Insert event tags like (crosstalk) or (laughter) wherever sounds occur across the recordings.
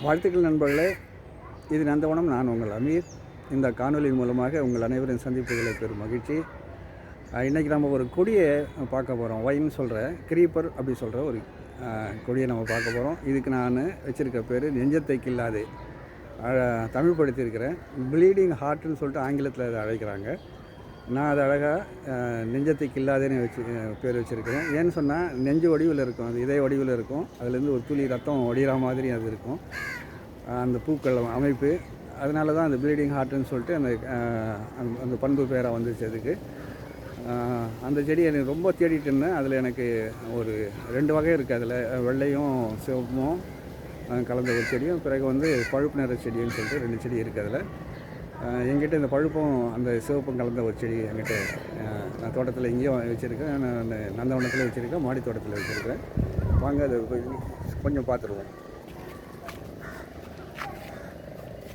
வாழ்த்துக்கள் நண்பர்களே. இது நந்தவனம் நான் உங்கள் அமீர். இந்த காணொலியின் மூலமாக உங்கள் அனைவரின் சந்திப்புகளை பெரும் மகிழ்ச்சி. இன்றைக்கி நம்ம ஒரு கொடியை பார்க்க போகிறோம் ஒயின்னு சொல்கிற கிரீப்பர் அப்படி சொல்கிற ஒரு கொடியை நம்ம பார்க்க போகிறோம் இதுக்கு நான் வச்சுருக்க பேர் நெஞ்சத்தை கில்லாது அஹ், தமிழ் படுத்தியிருக்கிறேன். ப்ளீடிங் ஹார்ட்னு சொல்லிட்டு ஆங்கிலத்தில் அதை அழைக்கிறாங்க. நான் அது அழகாக நெஞ்சத்தை கில்லாதேன்னு வச்சு பேர் வச்சுருக்கிறேன். ஏன்னு சொன்னால் நெஞ்சு வடிவில் இருக்கும். அது இதய வடிவில் இருக்கும். அதுலேருந்து ஒரு துளி ரத்தம் வடிகிற மாதிரி அது இருக்கும். அந்த பூக்கள் அமைப்பு. அதனால தான் அந்த ப்ளீடிங் ஹார்ட்டுன்னு சொல்லிட்டு அந்த அந்த அந்த பண்பு பேராக வந்துச்சு அதுக்கு. அந்த செடி எனக்கு ரொம்ப தேடிட்டு இருந்தேன். அதில் எனக்கு ஒரு ரெண்டு வகை இருக்குது அதில் வெள்ளையும் சிவப்பும் கலந்த ஒரு செடியும். பிறகு வந்து பழுப்பு நிற செடின்னு சொல்லிட்டு ரெண்டு செடி இருக்குது அதில். எங்கிட்ட இந்த பழுப்பும் அந்த சிவப்பும் கலந்த ஒரு செடி என்கிட்ட நான் தோட்டத்தில் இங்கேயும் வச்சுருக்கேன். நான் நந்தவனத்தில் வச்சுருக்கேன் மாடி தோட்டத்தில் வச்சுருக்கேன். வாங்க அதை கொஞ்சம் கொஞ்சம் பார்த்துருவோம்.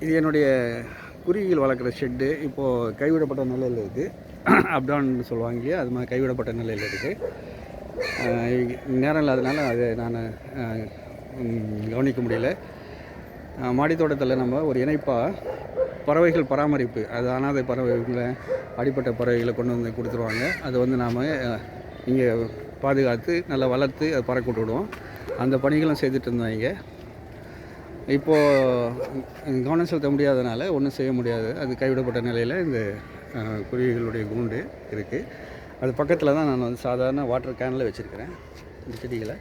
இது என்னுடைய குருவிகள் வளர்க்குற ஷெட்டு. இப்போது கைவிடப்பட்ட நிலையில் இருக்குது அப்டான்னு சொல்லுவாங்க இல்லையா? அது மாதிரி கைவிடப்பட்ட நிலையில் இருக்குது நேரம் இல்லாதனால அதை நான் கவனிக்க முடியல. அஹ், மாடி தோட்டத்தில் நம்ம ஒரு இணைப்பாக பறவைகள் பராமரிப்பு. அது அனாதை பறவைகளை அடிப்பட்ட பறவைகளை கொண்டு வந்து கொடுத்துருவாங்க. அதை வந்து நாம் இங்கே பாதுகாத்து நல்லா வளர்த்து அதை பறக்க விட்டுடுவோம் அந்த பணிகளும் செய்துட்டு இருந்தோம் இங்கே இப்போது கவனம் செலுத்த முடியாதனால ஒன்றும் செய்ய முடியாது. அது கைவிடப்பட்ட நிலையில் இந்த குருவிகளுடைய கூண்டு இருக்குது அது பக்கத்தில் தான் நான் வந்து சாதாரண வாட்டர் கேனில் வச்சுருக்கிறேன். இந்த செடிகளை.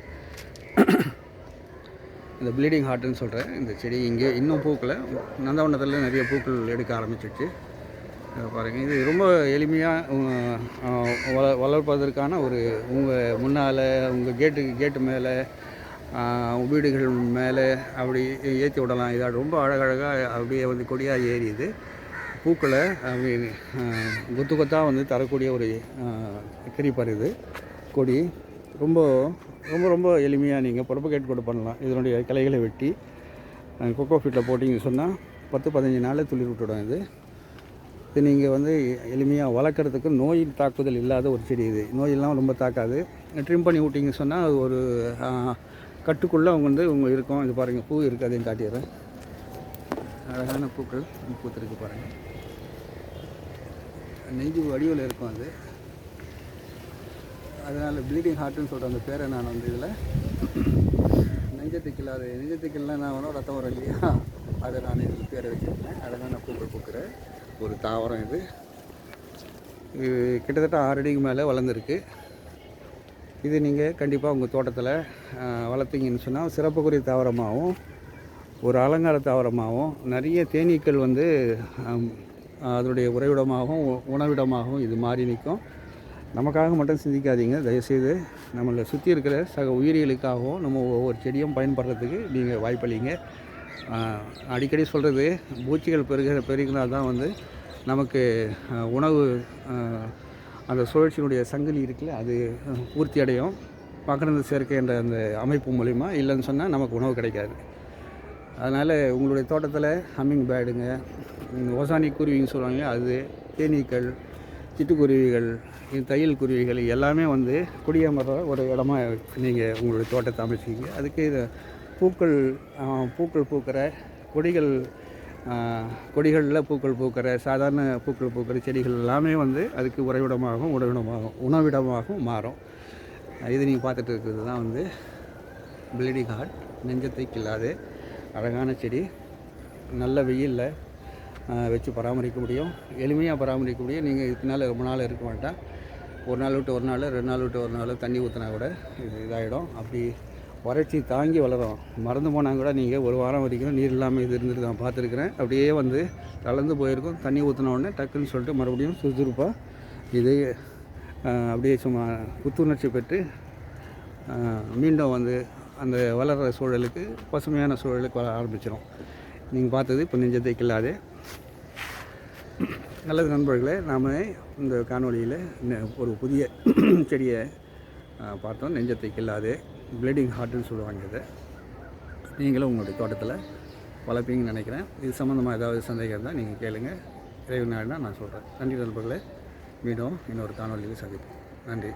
இந்த ப்ளீடிங் ஹார்ட்டுன்னு சொல்கிறேன் இந்த செடி இங்கே இன்னும் பூக்களை நந்தவனத்தில் நிறைய பூக்கள் எடுக்க ஆரம்பிச்சிடுச்சு பாருங்கள் இது ரொம்ப எளிமையாக வள வளர்ப்பதற்கான ஒரு உங்கள் முன்னால் உங்கள் கேட்டு கேட்டு மேலே வீடுகள் மேலே அப்படி ஏற்றி விடலாம். இதாக ரொம்ப அழகழகாக அப்படியே வந்து கொடியாக ஏறியுது. பூக்களை அப்படி கொத்து கொத்தாக வந்து தரக்கூடிய ஒரு கிரிப்பர் இது கொடி. ரொம்ப ரொம்ப ரொம்ப எளிமையாக நீங்கள் ப்ரொபகேட் கூட பண்ணலாம். இதனுடைய கிளைகளை வெட்டி கொக்கோ ஃபீட்டில் போட்டிங்கன்னு சொன்னால் பத்து பதினஞ்சு நாளில் துளிர் விட்டுடும் இது. இது நீங்கள் வந்து எளிமையாக வளர்க்குறதுக்கு நோய் தாக்குதல் இல்லாத ஒரு செடி இது. நோயெல்லாம் ரொம்ப தாக்காது. ட்ரிம் பண்ணி விட்டிங்க சொன்னால் அது ஒரு கட்டுக்குள்ளே அவங்க வந்து இவங்க இருக்கும். இது பாருங்கள் பூ இருக்குது அதையும் காட்டிடுறேன். அழகான பூக்கள் பூத்திருக்கு பாருங்கள் நெஞ்சு வடிவில் இருக்கும் அது. அதனால் ப்ளீடிங் ஹார்ட்னு சொல்கிற அந்த பேரை நான் வந்து இதில் நெஞ்சத்துக்கு இல்லாத நெஞ்சத்துக்கு இல்லை நான் வேணும் ரத்தம் வரும் இல்லையா? அதை நான் இதில் பேரை வச்சுருக்கேன். நான் கூப்பிட பூக்கிற ஒரு தாவரம் இது. இது கிட்டத்தட்ட ஆறு அடிக்கு மேலே வளர்ந்துருக்கு. இது நீங்கள் கண்டிப்பாக உங்கள் தோட்டத்தில் ஆஹ், வளர்த்தீங்கன்னு சொன்னால் சிறப்புக்குரிய தாவரமாகவும் ஒரு அலங்கார தாவரமாகவும் நிறைய தேனீக்கள் வந்து அதனுடைய உறைவிடமாகவும் உணவிடமாகவும் இது மாறி நிற்கும். நமக்காக மட்டும் சிந்திக்காதீங்க. தயவுசெய்து நம்மளை சுற்றி இருக்கிற சக உயிரிகளுக்காகவும் நம்ம ஒவ்வொரு செடியும் பயன்படுறதுக்கு நீங்கள் வாய்ப்பளிங்க. அடிக்கடி சொல்கிறது பூச்சிகள் பெருகிற பெருகினா தான் வந்து நமக்கு உணவு அந்த சுழற்சியினுடைய சங்கிலி இருக்குல்ல அது பூர்த்தி அடையும். மகரந்த சேர்க்கை என்ற அந்த அமைப்பு மூலிமா இல்லைன்னு சொன்னால் நமக்கு உணவு கிடைக்காது. அதனால் உங்களுடைய தோட்டத்தில் ஹம்மிங் பேர்டுங்க ஓசானி குருவின்னு சொல்லுவாங்க அது தேனீக்கள் சிட்டுக்குருவிகள் தையல் குருவிகள் எல்லாமே வந்து குடியமர்ற ஒரு இடமா நீங்கள் உங்களுடைய தோட்டத்தை அமைச்சிக்கிங்க அதுக்கு இது பூக்கள் பூக்கள் பூக்கிற கொடிகள் கொடிகளில் பூக்கள் பூக்கிற சாதாரண பூக்கள் பூக்கிற செடிகள் எல்லாமே வந்து அதுக்கு உறைவிடமாகவும் உணவிடமாகவும் உணவிடமாகவும் மாறும். இது நீங்கள் பார்த்துட்டு இருக்கிறது தான் வந்து பிளடி ஹார்ட் நெஞ்சத்தை கில்லாது அழகான செடி நல்ல வெயிலில் வச்சு பராமரிக்க முடியும். எளிமையாக பராமரிக்க முடியும். நீங்கள் இதுக்கு நாள் ரொம்ப நாள் இருக்க வேண்டாம். ஒரு நாள் விட்டு ஒரு நாள் ரெண்டு நாள் விட்டு ஒரு நாள் தண்ணி ஊற்றினா கூட இது இதாகிடும் அப்படி வறட்சி தாங்கி வளரும். மறந்து போனால் கூட நீங்கள் ஒரு வாரம் வரைக்கும் நீர் இல்லாமல் இது இருந்துட்டு நான் பார்த்துருக்குறேன். அப்படியே வந்து தளர்ந்து போயிருக்கும். தண்ணி ஊற்றின உடனே டக்குன்னு சொல்லிட்டு மறுபடியும் சுறுசுறுப்பாக இது அப்படியே சும்மா புத்துணர்ச்சி பெற்று மீண்டும் வந்து அந்த வளர்கிற சூழலுக்கு பசுமையான சூழலுக்கு வளர ஆரம்பிச்சிடும் நீங்கள் பார்த்தது இப்போ நெஞ்சத்தை கில்லாது நல்லது நண்பர்களே நாம் இந்த காணொலியில் ஒரு புதிய (clears throat) செடியை பார்த்தோம். நெஞ்சத்தை கில்லாது ப்ளீடிங் ஹார்ட்டுன்னு சொல்லுவாங்க இதை. நீங்களும் உங்களுடைய தோட்டத்தில் வளர்ப்பீங்கன்னு நினைக்கிறேன். இது சம்மந்தமாக ஏதாவது சந்தேகம் இருந்தால் நீங்கள் கேளுங்கள் இறைவன் நாடுனா நான் சொல்கிறேன் நன்றி நண்பர்களே. மீண்டும் இன்னொரு காணொலியில் சந்திப்போம். நன்றி.